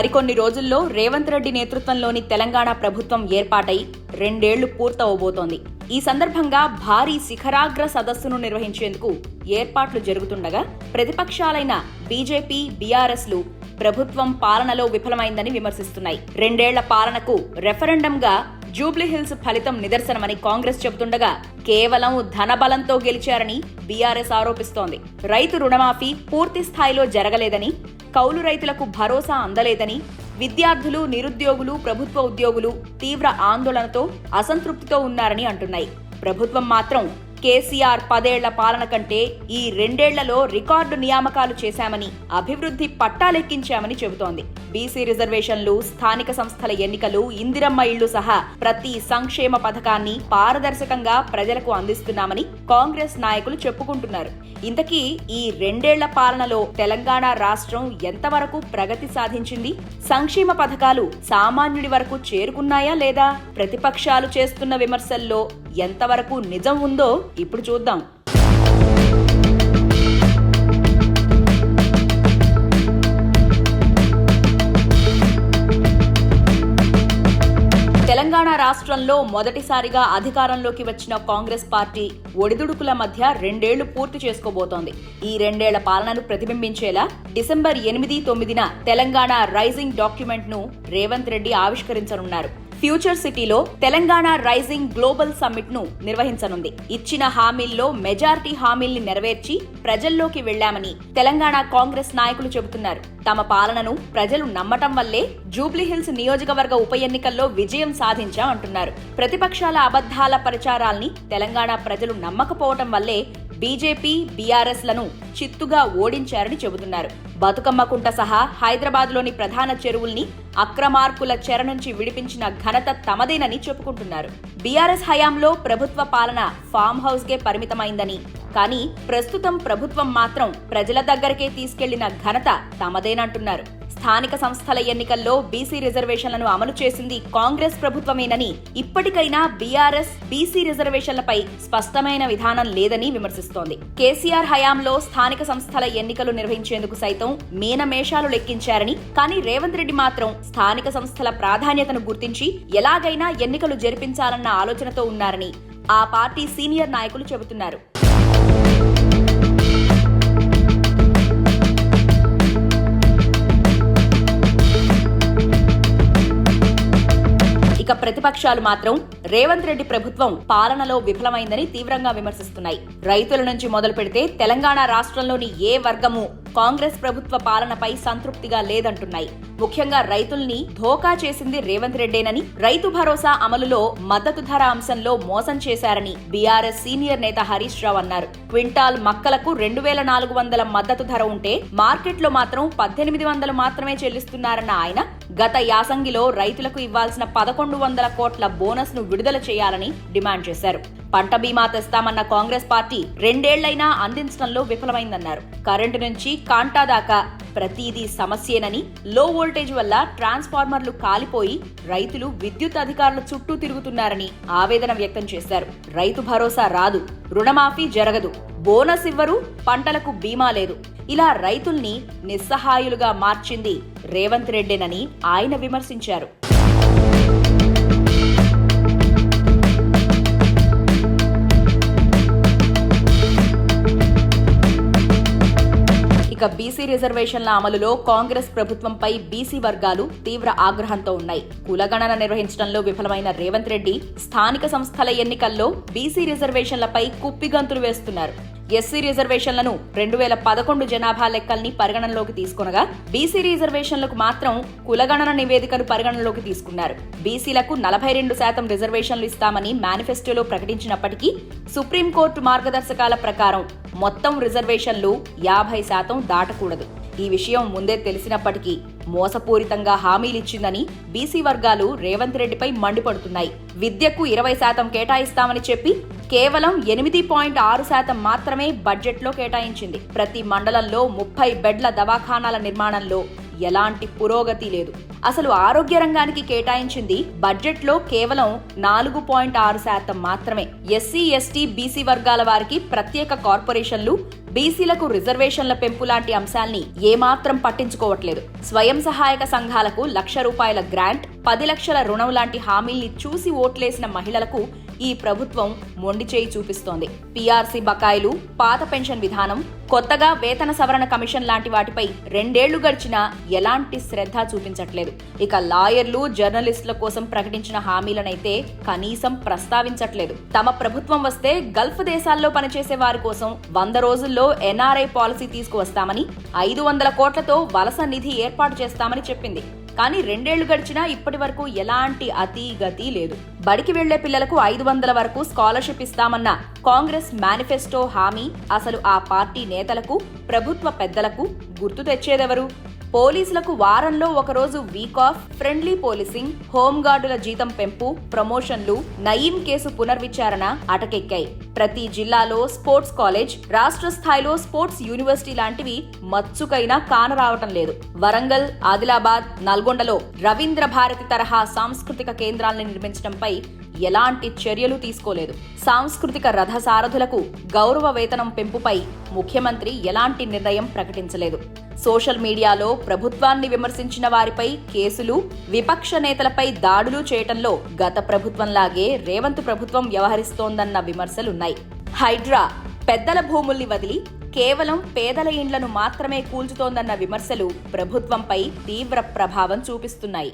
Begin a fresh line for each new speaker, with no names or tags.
మరికొన్ని రోజుల్లో రేవంత్ రెడ్డి నేతృత్వంలోని తెలంగాణ ప్రభుత్వం ఏర్పాటై రెండేళ్ళు పూర్తవబోతోంది. ఈ సందర్భంగా భారీ శిఖరాగ్ర సదస్సును నిర్వహించేందుకు ఏర్పాట్లు జరుగుతుండగా ప్రతిపక్షాలైన బీజేపీ బీఆర్ఎస్లు ప్రభుత్వం పాలనలో విఫలమైందని విమర్శిస్తున్నాయి. రెండేళ్ళ పాలనకు రెఫరెండంగా జూబ్లీహిల్స్ ఫలితం నిదర్శనమని కాంగ్రెస్ చెబుతుండగా కేవలం ధనబలంతో గెలిచారని బీఆర్ఎస్ ఆరోపిస్తోంది. రైతు రుణమాఫీ పూర్తి స్థాయిలో జరగలేదని కౌలు రైతులకు భరోసా అందలేదని విద్యార్థులు నిరుద్యోగులు ప్రభుత్వ ఉద్యోగులు తీవ్ర ఆందోళనతో అసంతృప్తితో ఉన్నారని అంటున్నాయి. ప్రభుత్వం మాత్రం కేసీఆర్ పదేళ్ళ పాలన కంటే ఈ రెండేళ్ళలో రికార్డు నియామకాలు చేశామని అభివృద్ధి పట్టాలెక్కించామని చెబుతోంది. బీసీ రిజర్వేషన్లు స్థానిక సంస్థల ఎన్నికలు ఇందిరమ్మ ఇళ్ళు సహా ప్రతి సంక్షేమ పథకాన్ని పారదర్శకంగా ప్రజలకు అందిస్తున్నామని కాంగ్రెస్ నాయకులు చెప్పుకుంటున్నారు. ఇంతకీ ఈ రెండేళ్ళ పాలనలో తెలంగాణ రాష్ట్రం ఎంతవరకు ప్రగతి సాధించింది? సంక్షేమ పథకాలు సామాన్యుడి వరకు చేరుకున్నాయా లేదా? ప్రతిపక్షాలు చేస్తున్న విమర్శల్లో ఎంతవరకు నిజం ఉందో ఇప్పుడు చూద్దాం. తెలంగాణ రాష్ట్రంలో మొదటిసారిగా అధికారంలోకి వచ్చిన కాంగ్రెస్ పార్టీ ఒడిదుడుకుల మధ్య రెండేళ్ళు పూర్తి చేసుకోబోతోంది. ఈ రెండేళ్ళ పాలనను ప్రతిబింబించేలా డిసెంబర్ ఎనిమిది తొమ్మిదిన తెలంగాణ రైజింగ్ డాక్యుమెంట్ను రేవంత్ రెడ్డి ఆవిష్కరించనున్నారు. ఫ్యూచర్ సిటీలో తెలంగాణ రైజింగ్ గ్లోబల్ సమ్మిట్ను నిర్వహించనుంది. ఇచ్చిన హామీల్లో మెజార్టీ హామీల్ని నెరవేర్చి ప్రజల్లోకి వెళ్ళామని తెలంగాణ కాంగ్రెస్ నాయకులు చెబుతున్నారు. తమ పాలనను ప్రజలు నమ్మటం వల్లే జూబ్లీహిల్స్ నియోజకవర్గ ఉప ఎన్నికల్లో విజయం సాధించాం అంటున్నారు. ప్రతిపక్షాల అబద్ధాల ప్రచారాల్ని తెలంగాణ ప్రజలు నమ్మకపోవటం వల్లే బీజేపీ బీఆర్ఎస్లను చిత్తుగా ఓడించారని చెబుతున్నారు. బతుకమ్మకుంట సహా హైదరాబాద్లోని ప్రధాన చెరువుల్ని అక్రమార్కుల చెర నుంచి విడిపించిన ఘనత తమదేనని చెప్పుకుంటున్నారు. బీఆర్ఎస్ హయాంలో ప్రభుత్వ పాలన ఫామ్ హౌస్ కే పరిమితమైందని కానీ ప్రస్తుతం ప్రభుత్వం మాత్రం ప్రజల దగ్గరకే తీసుకెళ్ళిన ఘనత తమదేనంటున్నారు. స్థానిక సంస్థల ఎన్నికల్లో బీసీ రిజర్వేషన్లను అమలు చేసింది కాంగ్రెస్ ప్రభుత్వమేనని ఇప్పటికైనా బీఆర్ఎస్ బీసీ రిజర్వేషన్లపై స్పష్టమైన విధానం లేదని విమర్శిస్తోంది. కేసీఆర్ హయాంలో స్థానిక సంస్థల ఎన్నికలు నిర్వహించేందుకు సైతం మీనమేషాలు లెక్కించారని కానీ రేవంత్ రెడ్డి మాత్రం స్థానిక సంస్థల ప్రాధాన్యతను గుర్తించి ఎలాగైనా ఎన్నికలు జరిపించాలన్న ఆలోచనతో ఉన్నారని ఆ పార్టీ సీనియర్ నాయకులు చెబుతున్నారు. ఇక ప్రతిపక్షాలు మాత్రం రేవంత్ రెడ్డి ప్రభుత్వం పాలనలో విఫలమైందని తీవ్రంగా విమర్శిస్తున్నాయి. రైతుల నుంచి మొదలు పెడితే తెలంగాణ రాష్ట్రంలోని ఏ వర్గము కాంగ్రెస్ ప్రభుత్వ పాలనపై సంతృప్తిగా లేదంటున్నాయి. ముఖ్యంగా రైతుల్ని ధోకా చేసింది రేవంత్ రెడ్డేనని రైతు భరోసా అమలులో మద్దతు ధర అంశంలో మోసం చేశారని బీఆర్ఎస్ సీనియర్ నేత హరీష్ రావు అన్నారు. క్వింటాల్ మక్కలకు రెండు వేల నాలుగు వందల మద్దతు ధర ఉంటే మార్కెట్లో మాత్రం పద్దెనిమిది వందలు మాత్రమే చెల్లిస్తున్నారన్న ఆయన గత యాసంగిలో రైతులకు ఇవ్వాల్సిన పదకొండు వందల కోట్ల బోనస్ను విడుదల చేయాలని డిమాండ్ చేశారు. పంట బీమా తెస్తామన్న కాంగ్రెస్ పార్టీ రెండేళ్ళైనా అందించడంలో విఫలమైందన్నారు. కరెంటు నుంచి కాంటా దాకా ప్రతిదీ సమస్యేనని లో వోల్టేజ్ వల్ల ట్రాన్స్ఫార్మర్లు కాలిపోయి రైతులు విద్యుత్ అధికారుల చుట్టూ తిరుగుతున్నారని ఆవేదన వ్యక్తం చేశారు. రైతు భరోసా రాదు రుణమాఫీ జరగదు బోనస్ ఇవ్వరు పంటలకు బీమా లేదు. ఇలా రైతుల్ని నిస్సహాయులుగా మార్చింది రేవంత్ రెడ్డేనని ఆయన విమర్శించారు. ఇక బీసీ రిజర్వేషన్ల అమలులో కాంగ్రెస్ ప్రభుత్వంపై బీసీ వర్గాలు తీవ్ర ఆగ్రహంతో ఉన్నాయి. కులగణన నిర్వహించడంలో విఫలమైన రేవంత్ రెడ్డి స్థానిక సంస్థల ఎన్నికల్లో బీసీ రిజర్వేషన్లపై కుప్పిగంతులు వేస్తున్నారు. ఎస్సీ రిజర్వేషన్లను రెండు వేల పదకొండు జనాభా లెక్కల్ని పరిగణనలోకి తీసుకొనగా బీసీ రిజర్వేషన్లకు మాత్రం కులగణన నివేదికను పరిగణనలోకి తీసుకున్నారు. బీసీలకు నలభై రెండు శాతం రిజర్వేషన్లు ఇస్తామని మేనిఫెస్టోలో ప్రకటించినప్పటికీ సుప్రీంకోర్టు మార్గదర్శకాల ప్రకారం మొత్తం రిజర్వేషన్లు యాభై శాతం దాటకూడదు. ఈ విషయం ముందే తెలిసినప్పటికీ మోసపూరితంగా హామీలిచ్చిందని బీసీ వర్గాలు రేవంత్ రెడ్డిపై మండిపడుతున్నాయి. విద్యకు ఇరవై శాతం కేటాయిస్తామని చెప్పి కేవలం ఎనిమిది పాయింట్ ఆరు శాతం మాత్రమే బడ్జెట్లో కేటాయించింది. ప్రతి మండలంలో ముప్పై బెడ్ల దవాఖానాల నిర్మాణంలో ఎలాంటి పురోగతి లేదు. అసలు ఆరోగ్య రంగానికి కేటాయించింది బడ్జెట్లో కేవలం నాలుగు పాయింట్ ఆరు శాతం మాత్రమే. ఎస్సీ ఎస్టీ బీసీ వర్గాల వారికి ప్రత్యేక కార్పొరేషన్లు బీసీలకు రిజర్వేషన్ల పెంపు లాంటి అంశాల్ని ఏమాత్రం పట్టించుకోవట్లేదు. స్వయం సహాయక సంఘాలకు లక్ష రూపాయల గ్రాంట్ పది లక్షల రుణం లాంటి హామీల్ని చూసి ఓట్లేసిన మహిళలకు ఈ ప్రభుత్వం మొండి చేయి చూపిస్తోంది. పీఆర్సీ బకాయిలు పాత పెన్షన్ విధానం కొత్తగా వేతన సవరణ కమిషన్ లాంటి వాటిపై రెండేళ్ళు గడిచినా ఎలాంటి శ్రద్ధ చూపించట్లేదు. ఇక లాయర్లు జర్నలిస్టుల కోసం ప్రకటించిన హామీలనైతే కనీసం ప్రస్తావించట్లేదు. తమ ప్రభుత్వం వస్తే గల్ఫ్ దేశాల్లో పనిచేసే వారి కోసం వంద రోజుల్లో ఎన్ఆర్ఐ పాలసీ తీసుకువస్తామని ఐదు వందల కోట్లతో వలస నిధి ఏర్పాటు చేస్తామని చెప్పింది. కానీ రెండేళ్ళు గడిచినా ఇప్పటి వరకు ఎలాంటి అతి గతి లేదు. బడికి వెళ్ళే పిల్లలకు ఐదు వందల వరకు స్కాలర్షిప్ ఇస్తామన్న కాంగ్రెస్ మేనిఫెస్టో హామీ అసలు ఆ పార్టీ నేతలకు ప్రభుత్వ పెద్దలకు గుర్తు తెచ్చేదెవరు? పోలీసులకు వారంలో ఒకరోజు వీక్ ఆఫ్ ఫ్రెండ్లీ పోలీసింగ్ హోంగార్డుల జీతం పెంపు ప్రమోషన్లు నయీం కేసు పునర్విచారణ అటకెక్కాయి. ప్రతి జిల్లాలో స్పోర్ట్స్ కాలేజ్ రాష్ట్ర స్థాయిలో స్పోర్ట్స్ యూనివర్సిటీ లాంటివి మచ్చుకైనా కానరావటం లేదు. వరంగల్ ఆదిలాబాద్ నల్గొండలో రవీంద్ర భారతి తరహా సాంస్కృతిక కేంద్రాలను నిర్మించడంపై ఎలాంటి చర్యలు తీసుకోలేదు. సాంస్కృతిక రథసారథులకు గౌరవ వేతనం పెంపుపై ముఖ్యమంత్రి ఎలాంటి నిర్ణయం ప్రకటించలేదు. సోషల్ మీడియాలో ప్రభుత్వాన్ని విమర్శించిన వారిపై కేసులు విపక్ష నేతలపై దాడులు చేయటంలో గత ప్రభుత్వంలాగే రేవంత్ ప్రభుత్వం వ్యవహరిస్తోందన్న విమర్శలున్నాయి. హైడ్రా పెద్దల భూముల్ని వదిలి కేవలం పేదల ఇండ్లను మాత్రమే కూల్చుతోందన్న విమర్శలు ప్రభుత్వంపై తీవ్ర ప్రభావం చూపిస్తున్నాయి.